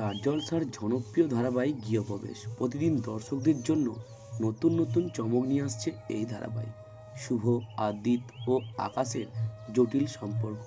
Star জনপ্রিয় ধারাবাহিক গৃহপ্রবেশ। প্রতিদিন দর্শকদের জন্য নতুন নতুন চমক নিয়ে আসছে এই ধারাবাহিক। শুভ, আদিত ও আকাশের জটিল সম্পর্ক,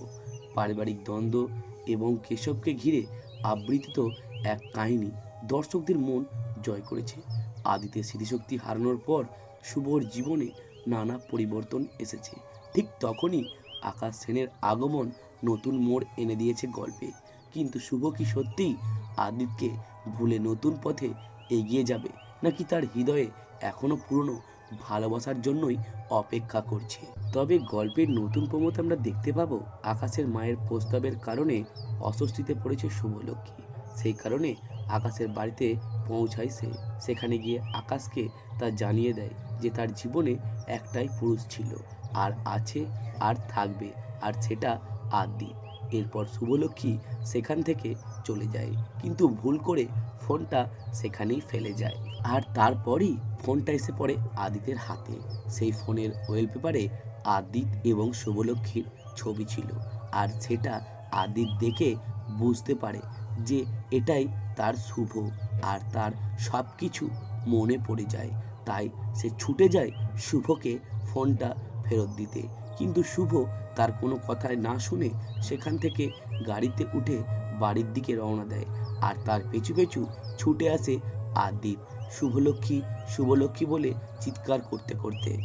পারিবারিক দ্বন্দ্ব এবং কেশবকে ঘিরে আবৃত এক কাহিনী দর্শকদের মন জয় করেছে। আদিতের স্মৃতিশক্তি হারানোর পর শুভর জীবনে নানা পরিবর্তন এসেছে। ঠিক তখনই আকাশ সেনের আগমন নতুন মোড় এনে দিয়েছে গল্পে। কিন্তু শুভ কি সত্যিই আদিতকে ভুলে নতুন পথে এগিয়ে যাবে নাকি তার হৃদয়ে এখনও পুরনো ভালোবাসার জন্যই অপেক্ষা করছে? তবে গল্পের নতুন প্রমোতে আমরা দেখতে পাবো আকাশের মায়ের প্রস্তাবের কারণে অস্বস্তিতে পড়েছে শুভলক্ষ্মী। সেই কারণে আকাশের বাড়িতে পৌঁছায় সে। সেখানে গিয়ে আকাশকে তা জানিয়ে দেয় যে তার জীবনে একটাই পুরুষ ছিল, আর আছে, আর থাকবে, আর সেটা আদিত এরপর শুভলক্ষ্মী সেখান থেকে চলে যায়। কিন্তু ভুল করে ফোনটা সেখানেই ফেলে যায়। আর তারপরই ফোনটা এসে পড়ে আদিতের হাতে। সেই ফোনের ওয়েলপেপারে আদিত এবং শুভলক্ষ্মীর ছবি ছিল। আর সেটা আদিত দেখে বুঝতে পারে যে এটাই তার শুভ। আর তার সব কিছু মনে পড়ে যায়। তাই সে ছুটে যায় শুভকে ফোনটা ফেরত দিতে। কিন্তু শুভ তার কোনো কথায় না শুনে সেখান থেকে গাড়িতে উঠে বাড়ির দিকে রওনা দেয় আর তার পেছু পেছু ছুটে আসে আদিত শুভলক্ষ্মী শুভলক্ষ্মী বলে চিৎকার করতে করতে।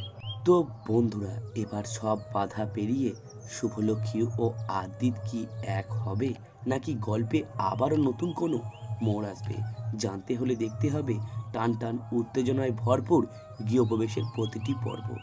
তো বন্ধুরা, এবার সব বাধা পেরিয়ে শুভলক্ষ্মী ও আদিত কি এক হবে? নাকি গল্পে আবারও নতুন কোনো মোড় আসবে? জানতে হলে দেখতে হবে টান টান উত্তেজনায় ভরপুর গৃহপ্রবেশের প্রতিটি পর্ব।